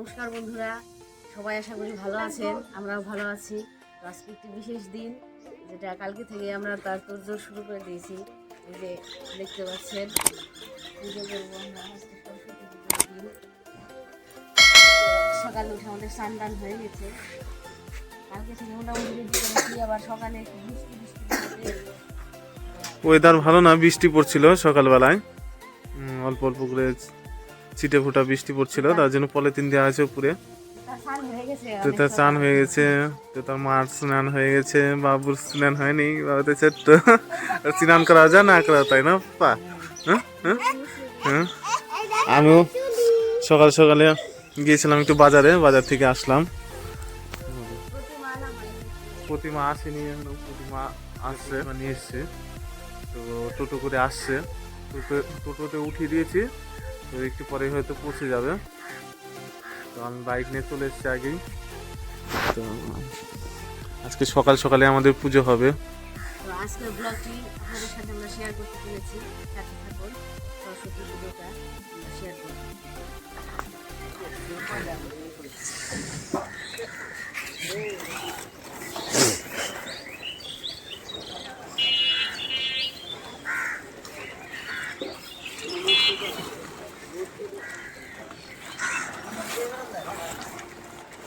নমস্কার বন্ধুরা। সবাই আশা করি ভালো আছেন, আমরাও ভালো আছি। আজকে একটি বিশেষ দিন, যেটা কালকে থেকে আমরা তার তোড়জোড় শুরু করে দিয়েছি। এই যে দেখতে পাচ্ছেন সকালে উঠে আমাদের স্নান টান হয়ে গেছে। কালকে থেকে মোটামুটি আবার সকালে ওয়েদার ভালো না, বৃষ্টি পড়ছিল সকালবেলায়। অল্প অল্প করে ছিটে ফোটা বৃষ্টি পড়ছিল তার জন্য পলিথিন দেওয়া আছে উপরে। হয়ে তো তার চান হয়ে গেছে তো তার মার স্নান হয়ে গেছে বাবুর স্নান হয়নি বাবু তো। ছোট্ট স্নান করা যায় না করা তাই না পা? হ্যাঁ? হ্যাঁ? হ্যাঁ? আমিও সকাল সকালে গিয়েছিলাম একটু বাজারে বাজার থেকে আসলাম। প্রতিমা আসেনি প্রতিমা আসছে। নিয়ে এসছে। তো টোটো করে আসছে। টোটো- টোটোতে উঠিয়ে দিয়েছি। তো একটু পরে হয়তো পৌঁছে যাবে। তো আমি বাইক নিয়ে চলে এসেছি আগেই। তো আজকে সকাল সকালে আমাদের পুজো হবে।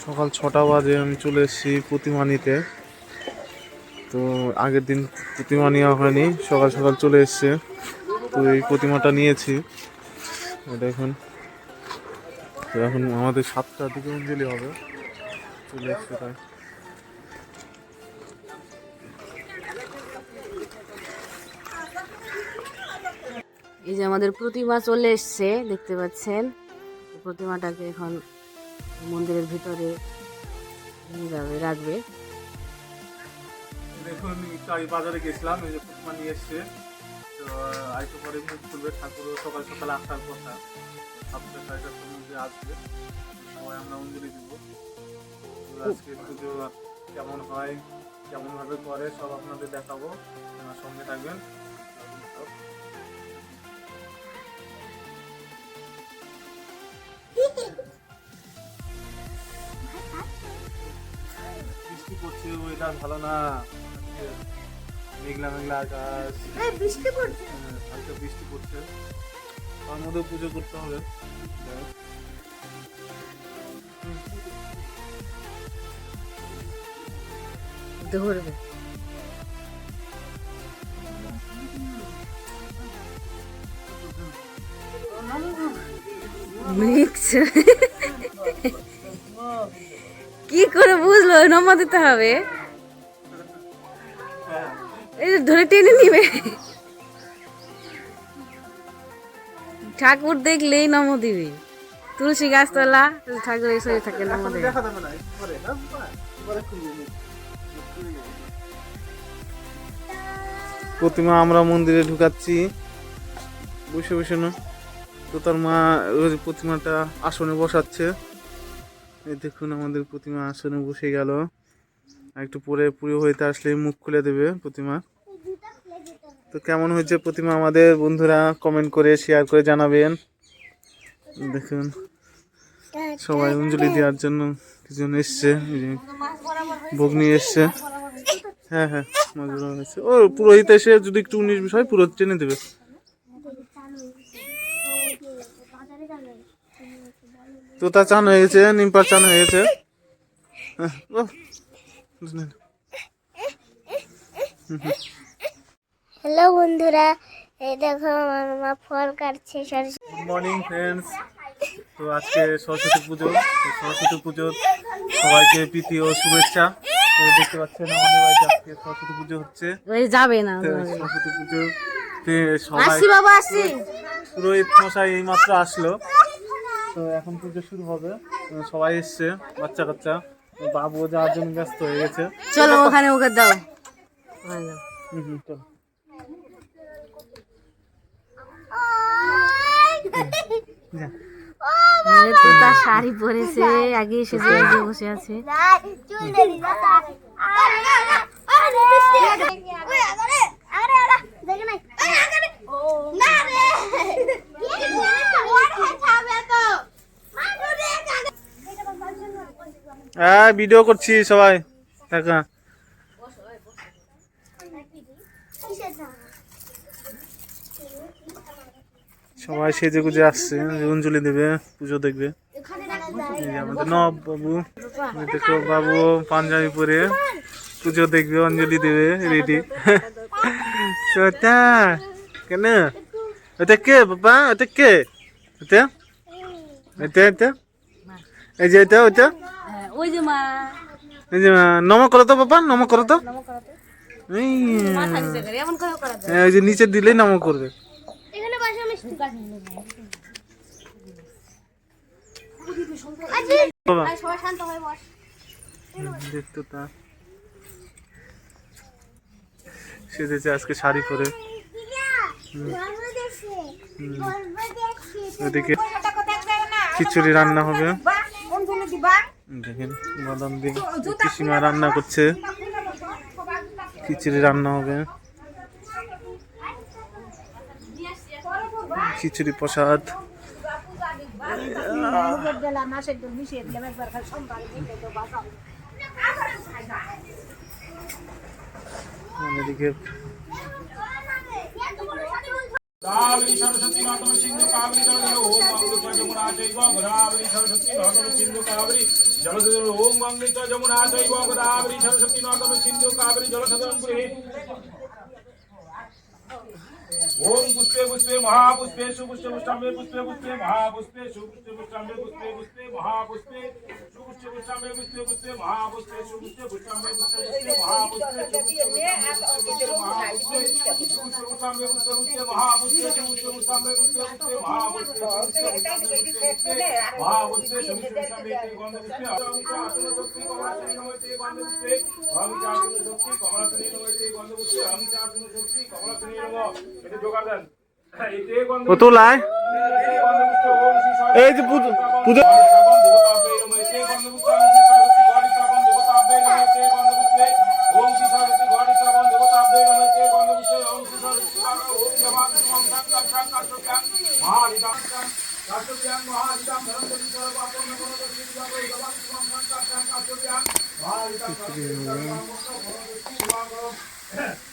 সকাল ছটা বাজে আমি চলে এসেছি প্রতিমা নিতে তো আগের দিন প্রতিমা নেওয়া হয়নি, সকাল সকাল চলে এসছে। তো এই প্রতিমাটা নিয়েছি। এটা এখন তো এখন আমাদের সাতটার দিকে অঞ্জলি হবে। চলে এসছে তাই। এই যে আমাদের প্রতিমা চলে এসছে, দেখতে পাচ্ছেন? প্রতিমাটাকে এখন মন্দিরের ভিতরে নিয়ে যাবে, রাখবে। দেখুন, একটু বাজারে গেছিলাম, এই যে প্রতিমা নিয়ে এসছে। তো, আরেকটু পরে মুখ খুলবে ঠাকুর সকাল সকাল আসার কথা। সাতটা সাড়ে সাতটার মধ্যে আসবে। সবাই আমরা অঞ্জলি দিব আজকে পুজো কেমন হয় কেমন ভাবে করে, সব আপনাদের দেখাবো। সঙ্গে থাকবেন। ভালো না। মেঘলা মেঘলা আকাশ। বৃষ্টি পড়ছে। হ্যাঁ, হালকা বৃষ্টি পড়ছে। তার মধ্যে পুজো করতে হবে। ধরবে কি করে বুঝলো? নমা দিতে হবে। এই ধরে টেনে নিবে। ঠাকুর দেখলেই নম দিবে তুলসী গাছতলা ঠাকুর এসে থাকে নম দেবে প্রতিমা আমরা মন্দিরে ঢুকাচ্ছি। বসে বসে না। তো তার মা ওই প্রতিমাটা আসনে বসাচ্ছে। এই দেখুন আমাদের প্রতিমা আসনে বসে গেল। একটু পরে পুরো হইতে আসলে মুখ খুলে দেবে প্রতিমা। তো কেমন হয়েছে প্রতিমা আমাদের বন্ধুরা কমেন্ট করে শেয়ার করে জানাবেন। দেখুন সবাই অঞ্জলি দেওয়ার জন্য কিছু এসছে ভোগ নিয়ে এসছে। হ্যাঁ হ্যাঁ মজুরা হয়েছে। ও পুরোহিত এসে যদি একটু উনিশ বিষয় পুরো টেনে দেবে। তো তা চান হয়ে গেছে নিমপার চান হয়ে গেছে। হ্যাঁ, ও, বুঝলেন। হ্যালো বন্ধুরা এই দেখো আমার মা ফল কাটছে গুড মর্নিং ফ্রেন্ডস তো আজকে সরস্বতী পুজো। তো সরস্বতী পুজোর সবাইকে প্রীতি ও শুভেচ্ছা। তো দেখতে পাচ্ছেন আমাদের বাড়িতে আজকে সরস্বতী পুজো হচ্ছে। ওই যাবে না তো সরস্বতী পুজো সবাই বাবা আসছি। পুরোহিত মশাই এই মাত্র আসলো। তো এখন পুজো শুরু হবে। সবাই এসছে বাচ্চা কাচ্চা। বাবু যাওয়ার জন্য ব্যস্ত হয়ে গেছে। চলো ওখানে ওকে ওখানে দাও। হুম হুম চলো যা। মেয়ে তো তার শাড়ি পরেছে আগে এসে যে বসে আছে হ্যাঁ ভিডিও করছি সবাই দেখা সবাই সেজে গুজে আসছে অঞ্জলি দেবে পুজো দেখবে। আমাদের নব বাবু দেখো বাবু পাঞ্জাবি পরে পুজো দেখবে অঞ্জলি দেবে রেডি ওটা কেন? ওটা কে বাবা? ওটা কে? ওটা এটা এটা? এই যে এটা ওটা ওই যে মা। এই যে নম করো তো বাবা নম করো তো। এই। হ্যাঁ, যে নিচে দিলেই নম করবে। দেখতো তা সেজেছে আজকে শাড়ি পরে। ওদিকে খিচুড়ি রান্না হবে। দেখেন বাদাম দিয়ে পিসিমা রান্না করছে। খিচুড়ি রান্না হবে। খিচুড়ি প্রসাদ। এদিকে গোদাবরী সরস্বতী নর্দম সিন্ধু কাবেরী জলধর ওম অমৃত যমুনা চৈব গোদাবরী সরস্বতী নর্দম সিন্ধু কাবেরী জলধর ওম অমৃত যমুনা চৈব গোদাবরী সরস্বতী নর্দম সিন্ধু কাবেরী জলধর পুরী ওম পুষ্পে পুষ্পে ओम पुष्पे पुष्पे महापुष्पे शुभ पुष्पे पुष्टाम्बे पुष्पे पुष्पे महापुष्पे शुभ पुष्पे पुष्पे पुष्पे पुष्पे महापुष्पे शुभ पुष्पे पुष्टाम्बे पुष्पे पुष्पे महापुष्पे शुभ पुष्पे पुष्टाम्बे पुष्पे पुष्पे महापुष्पे शुभ पुष्पे पुष्टाम्बे पुष्पे पुष्पे महापुष्पेशु पुष्पे महापुष्पे शुभ पुष्पे पुष्पे महापुष्पे शुभ पुष्पे पुष्पे महापुष्पे शुभ पुष्पे आसन पुष्पे कमलासने नमस्ते गंध पुष्पे पुष्पे हम चासन पुष्पे पुष्पे महापुष्पे शुभ पुष्पे पुष्पे महापुष्पे शुभ पुष्पे पुष्पे महापुष्पे शुभ पुष्पे पुष्पे महापुष्पे शुभ पुष्पे पुष्पे महापुष्पे शुभ पुष्पे पुष्पे महापुष्पे शुभ पुष्पे पुष्पे महापुष्पे शुभ पुष्पे पुष्पे हम चासन पुष्पे पुष्पे नमः লাই এই যে পুজো পুজো নমো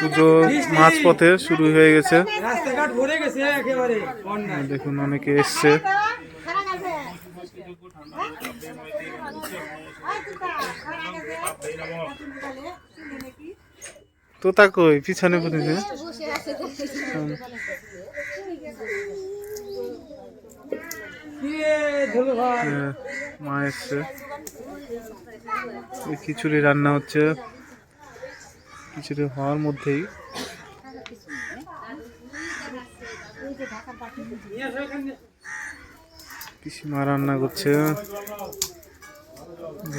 পুজো মাঝ পথে শুরু হয়ে গেছে। রাস্তাঘাট ভরে গেছে একেবারে। বন্যায় দেখুন অনেকে এসছে। তোতা কই পিছনে ভাই হ্যাঁ, মা এসছে। খিচুড়ি রান্না হচ্ছে। খিচুড়ি হওয়ার মধ্যেই। পিসিমা রান্না করছে।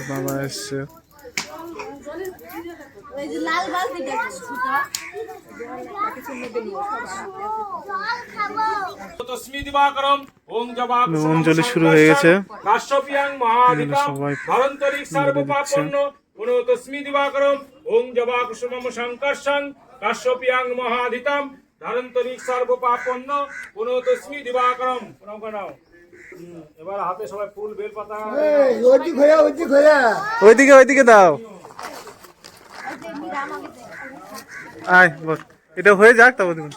বাবা এসছে। ওই যে লাল বালতিটা ছোট তস্মি দিবাকরম ওং জবাক অঞ্জলি শুরু হয়ে গেছে। সবাই ধরন্তরিক সর্বপাপন্ন দিবাকরম ওং জবাক সুমম সংকর্ষং কাশ্যপিয়াং মহাদিতাম ধরন্তরিক সর্বপাপন্ন পুনঃ দিবাকরম প্রণাম করে এবার হাতে সবাই ফুল বেল পাতা ওইদিকে ওইদিকে দাও। আয় বস। এটা হয়ে যাক তারপর দেখুন।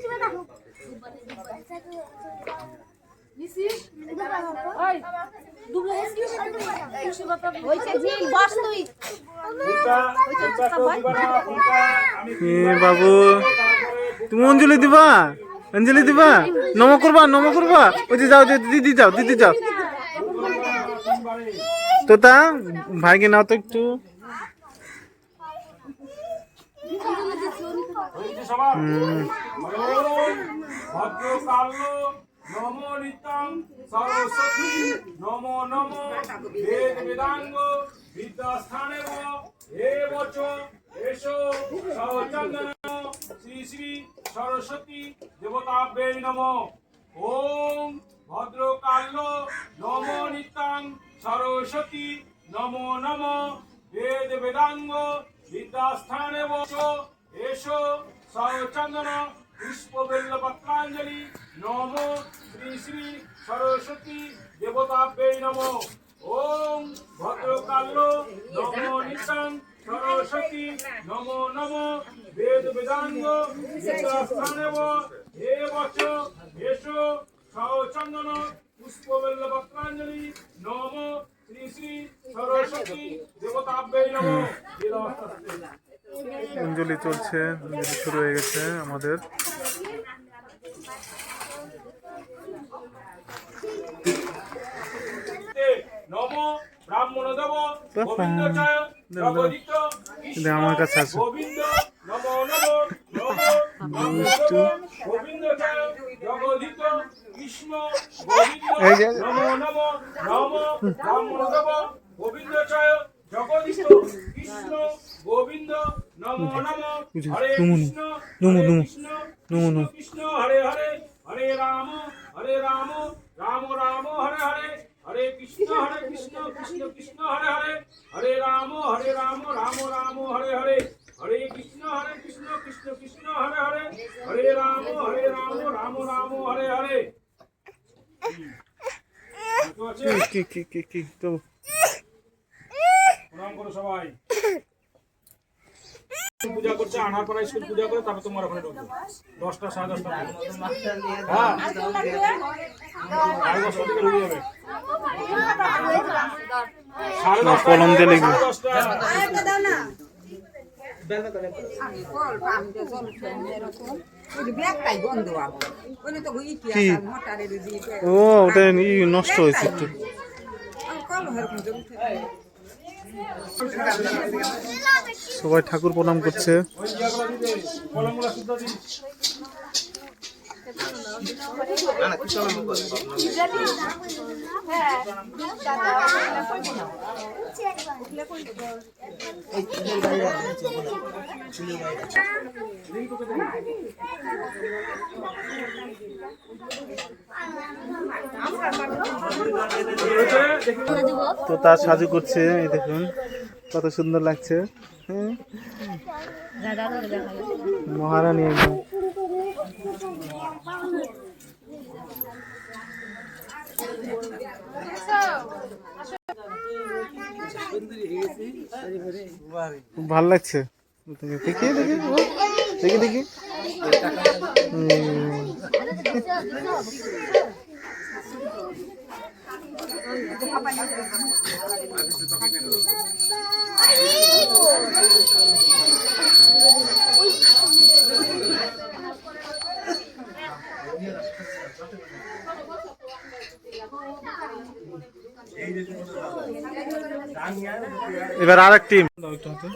ফুলটা বাবু তুমি অঞ্জলি দিবা? অঞ্জলি দিবা? নম করবা নম করবা? ওই যে যাও দিদি যাও দিদি যাও। তো তা ভাইকে নাও তো একটু। ভদ্রকাল নমো নিত্যং সরস্বতী, নমো নমো। বেদ বেদাঙ্গ বিদ্যাস্থানে হে বচ এসো সচন্দন শ্রী শ্রী সরস্বতী দেবতাভ্যে নম। ওম ভদ্রকাল নমো নিত্যং সরস্বতী, নমো নমো। বেদ বেদাঙ্গ বিদ্যাস্থানে বচ এসো সচন্দন পুষ্পবেল্ল পত্রাঞ্জলি নম শ্রী শ্রী সরস্বতী দেবতাভ্যে নম। ওম ভদ্রকাল নম নিত্যং সরস্বতী নম নম। বেদ বেদাঙ্গ বিদ্যাস্থানেব হে বচ, এসো সচন্দন পুষ্পবেল্ল পত্রাঞ্জলি নম শ্রী শ্রী সরস্বতী দেবতাভ্যে নম। অঞ্জলি চলছে অঞ্জলি শুরু হয়ে গেছে আমাদের। নম ব্রাহ্মণ দেব গোবিন্দ চায় জগদিত আমার কাছে আছে। গোবিন্দ নম নম গোবিন্দ চায় জগদিত কৃষ্ণ গোবিন্দ নম নম নম ব্রাহ্মণ দেব গোবিন্দ চায় জগদিত কৃষ্ণ গোবিন্দ নম নম। হরে কৃষ্ণ নমো নমো নমো নমো কৃষ্ণ হরে হরে হরে রাম হরে রাম রাম রাম হরে হরে। হরে কৃষ্ণ হরে কৃষ্ণ কৃষ্ণ কৃষ্ণ হরে হরে। হরে রাম হরে রাম রাম রাম হরে হরে। হরে কৃষ্ণ হরে কৃষ্ণ কৃষ্ণ কৃষ্ণ হরে হরে। হরে রাম হরে রাম রাম রাম হরে হরে? কি কি কি কি তো। প্রণাম করো সবাই। পূজা করছে আনার পরে স্কুল পূজা করে তারপর তোমার ওখানে ঢুকবে। দশটা সাড়ে দশটা। হ্যাঁ। সাড়ে দশটা থেকে ঢুকে যাবে সাড়ে দশটা কলম দিয়ে লিখবে। ও ওটা নষ্ট হয়েছে একটু। সবাই ঠাকুর প্রণাম করছে। তো তার সাজু করছে এই দেখুন কত সুন্দর লাগছে। হ্যাঁ। মহারানী একদম খুব ভালো লাগছে দেখি দেখি দেখি দেখি হুম। এবার আর এক টিম আমাদের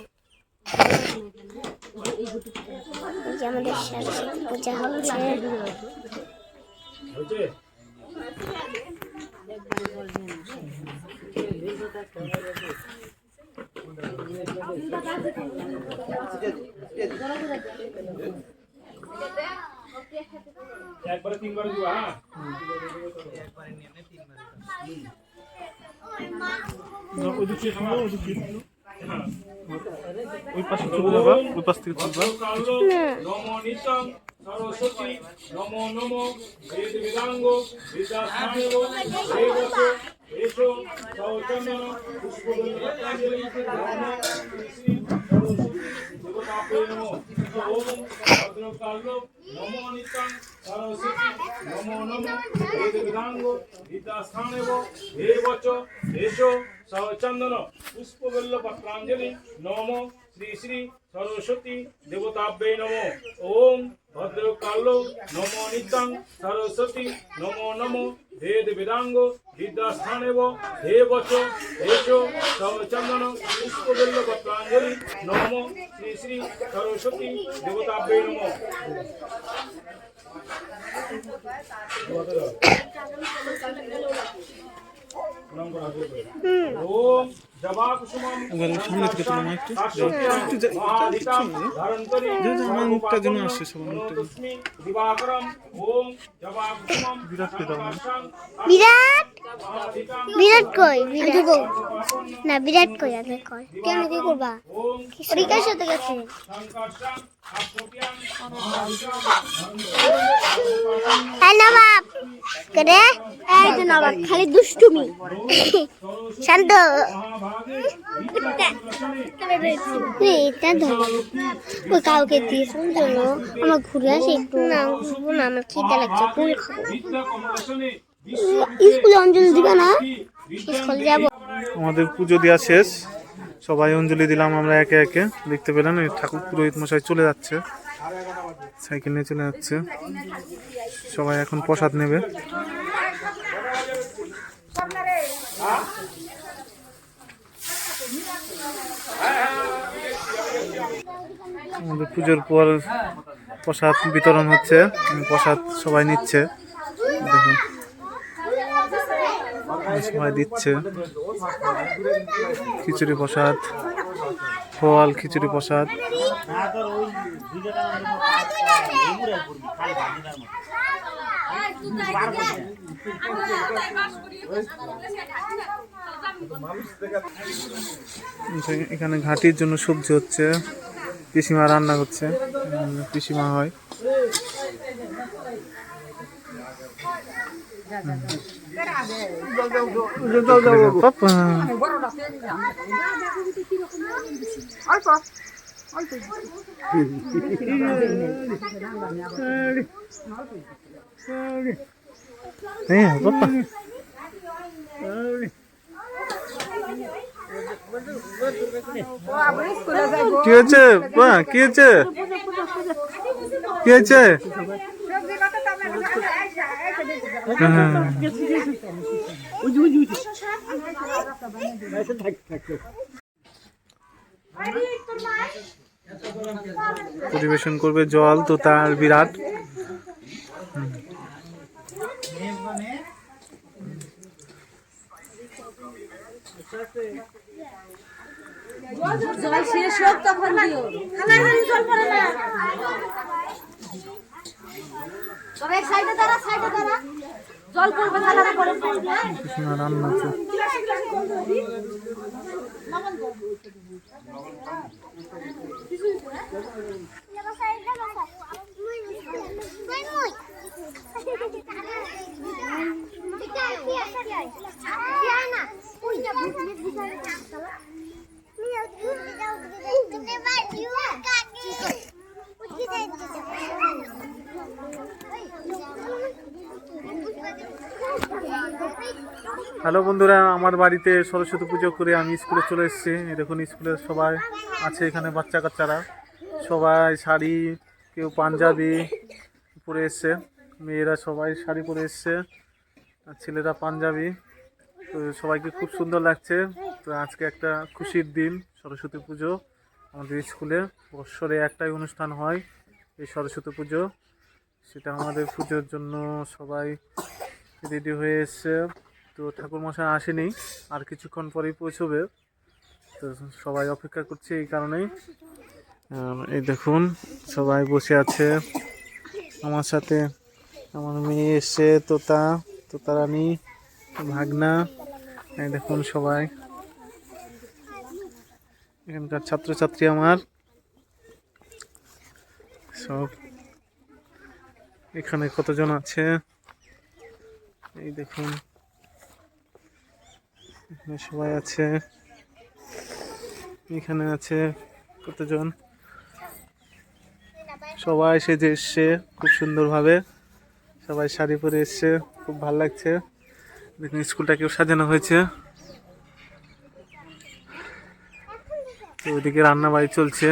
একবারে তিনবারে দিবা হ্যাঁ ওদিকে শোনো, ওদিকে। ওই পাশে চলে যাবা ওই পাশ থেকে নম নিত্যং সরস্বতী নম নম বেদ বেদাঙ্গ দেবত এসো সৌচন্দন শ্রী সরস্বতী দেবতাপে নমঃ সচন্দন পুষ্পবল্ল পত্রাঞ্জলি নম শ্রী শ্রী সরস্বতী দেবতাব্যে নম ওম ভদ্রকাল্য নমো নিত্যং সরস্বতী, নমো নমো। বেদ বেদাঙ্গ, বিদ্যাস্থানেব হে বচ এসো সচন্দন পুষ্পবল্ল পত্রাঞ্জলি নম শ্রী শ্রী সরস্বতী দেবতাভ্যে নমো। ওম জবা কুসুমম বিরাট! কই? না, বিরাট কই? আগে কই কেন কি করবা? পরীক্ষার সাথে গেছে। সংকর্ষণ আপ্রোপিয়াম হ্যাঁ করে এই তো নবাব খালি দুষ্টুমি। শান্ত। এটা ধরো। ওই কাউকে জন্য আমার ঘুরে আসি একটু। না ঘুরবো না আমার খিদে লাগছে কুল খাব। স্কুলে অঞ্জলি দিবে না? স্কুলে যাব। আমাদের পুজো দেওয়া শেষ। সবাই অঞ্জলি দিলাম আমরা একে একে। দেখতে পেলেন এই ঠাকুর পুরোহিত মশাই চলে যাচ্ছে। সাইকেল নিয়ে চলে যাচ্ছে। সবাই এখন প্রসাদ নেবে। পুজোর পর প্রসাদ বিতরণ হচ্ছে প্রসাদ সবাই নিচ্ছে। দেখুন, সবাই দিচ্ছে। খিচুড়ি প্রসাদ, ফল, খিচুড়ি প্রসাদ। এখানে ঘাটির জন্য সবজি হচ্ছে পিসিমা রান্না করছে পিসিমা হয়। হ্যাঁ কি হয়েছে? কি হয়েছে? কি হয়েছে? হ্যাঁ। পরিবেশন করবে জল তো তার বিরাট। জল শেষ হোক তখন দিও। জল পড়ে না তবে সাইডে দাঁড়া সাইডে দাঁড়া। জল পড়বে দাঁড়া পড়ে পিসিমা রান্না হচ্ছে। হ্যালো বন্ধুরা, আমার বাড়িতে সরস্বতী পুজো করে আমি স্কুলে চলে এসেছি। দেখুন স্কুলের সবাই আছে এখানে, বাচ্চা কাচ্চারা। সবাই শাড়ি, কেউ পাঞ্জাবি পরে এসছে। মেয়েরা সবাই শাড়ি পরে এসছে, আর ছেলেরা পাঞ্জাবি। তো সবাইকে খুব সুন্দর লাগছে। তো আজকে একটা খুশির দিন, সরস্বতী পুজো আমাদের স্কুলে। বৎসরে একটাই অনুষ্ঠান হয় এই সরস্বতী পুজো। সেটা আমাদের পুজোর জন্য সবাই রেডি হয়ে এসছে। তো ঠাকুরমশাই আসেনি, আর কিছুক্ষণ পরেই পৌঁছবে। তো সবাই অপেক্ষা করছে এই কারণেই। এই দেখুন, সবাই বসে আছে। আমার সাথে আমার মেয়ে এসছে, তোতা তোতা রানী ভাগনা। এই দেখুন সবাই। এখানকার ছাত্রছাত্রী আমার। সব এখানে কতজন আছে? এই দেখুন, এখানে সবাই আছে। এখানে আছে কতজন? সবাই সেজে এসছে খুব সুন্দরভাবে। সবাই শাড়ি পরে এসছে, খুব ভালো লাগছে। দেখুন স্কুলটাকেও সাজানো হয়েছে। তো ওইদিকে রান্না বাড়ি চলছে।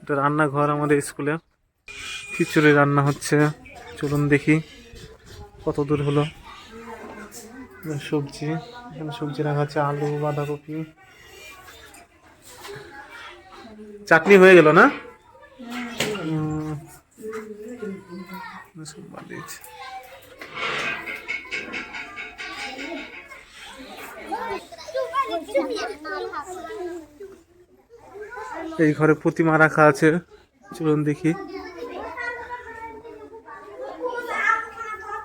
এটা রান্নাঘর আমাদের স্কুলে। খিচুড়ি রান্না হচ্ছে। চলুন দেখি কত দূর হলো। সবজি, এখানে সবজি রাখা আছে, আলু, বাঁধাকপি। চাটনি হয়ে গেল না? দিয়েছি। এই ঘরে প্রতিমা রাখা আছে। চলুন দেখি।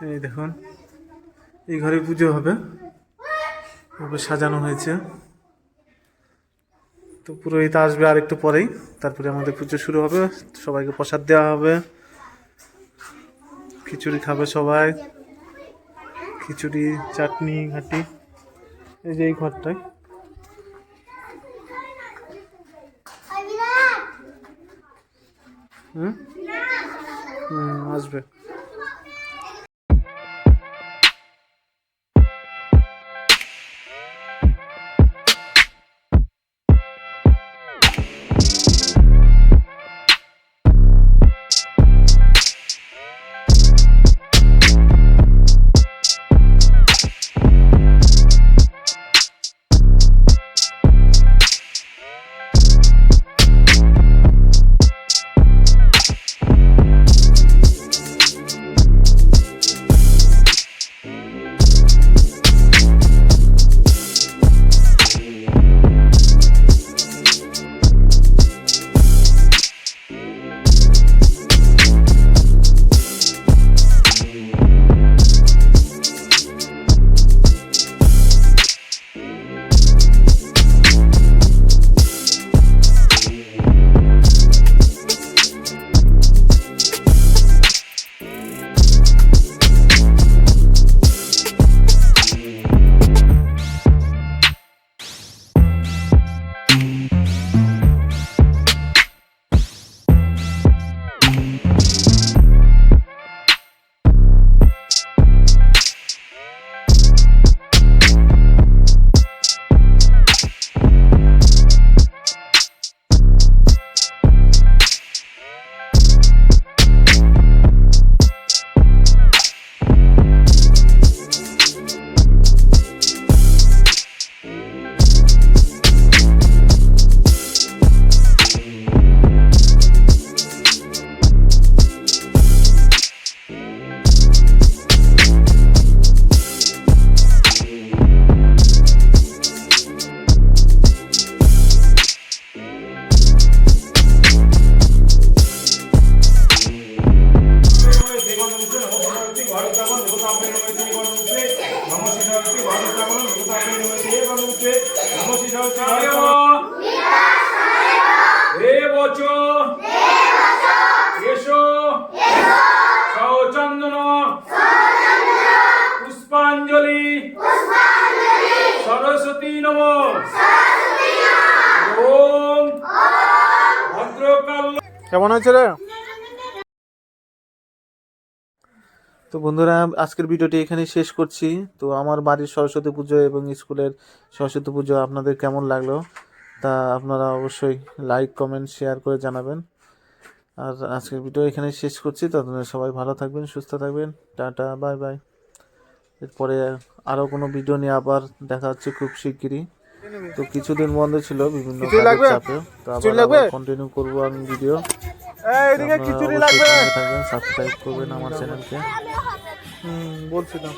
এই দেখুন, এই ঘরে পুজো হবে। সাজানো হয়েছে। তো পুরোহিত আসবে আর একটু পরেই। তারপরে আমাদের পুজো শুরু হবে। সবাইকে প্রসাদ দেওয়া হবে। খিচুড়ি খাবে সবাই। খিচুড়ি, চাটনি, ঘাটি। এই যে এই ঘরটায়। হুম? আসবে। কেমন আছে রে? তো বন্ধুরা, আজকের ভিডিওটি এখানে শেষ করছি। তো আমার বাড়ির সরস্বতী পুজো এবং স্কুলের সরস্বতী পুজো আপনাদের কেমন লাগল তা আপনারা অবশ্যই লাইক কমেন্ট শেয়ার করে জানাবেন। আর আজকের ভিডিও এখানে শেষ করছি। ততদিন সবাই ভালো থাকবেন, সুস্থ থাকবেন। টাটা বাই বাই এরপরে আরও কোনো ভিডিও নিয়ে আবার দেখা হচ্ছে খুব শিগগিরই। তো কিছুদিন বন্ধ ছিল বিভিন্ন চাপে। তো আবার কন্টিনিউ করব আমি ভিডিও খিচুড়ি লাগবে। সাবস্ক্রাইব করবেন আমার চ্যানেলকে হুম বলছিলাম।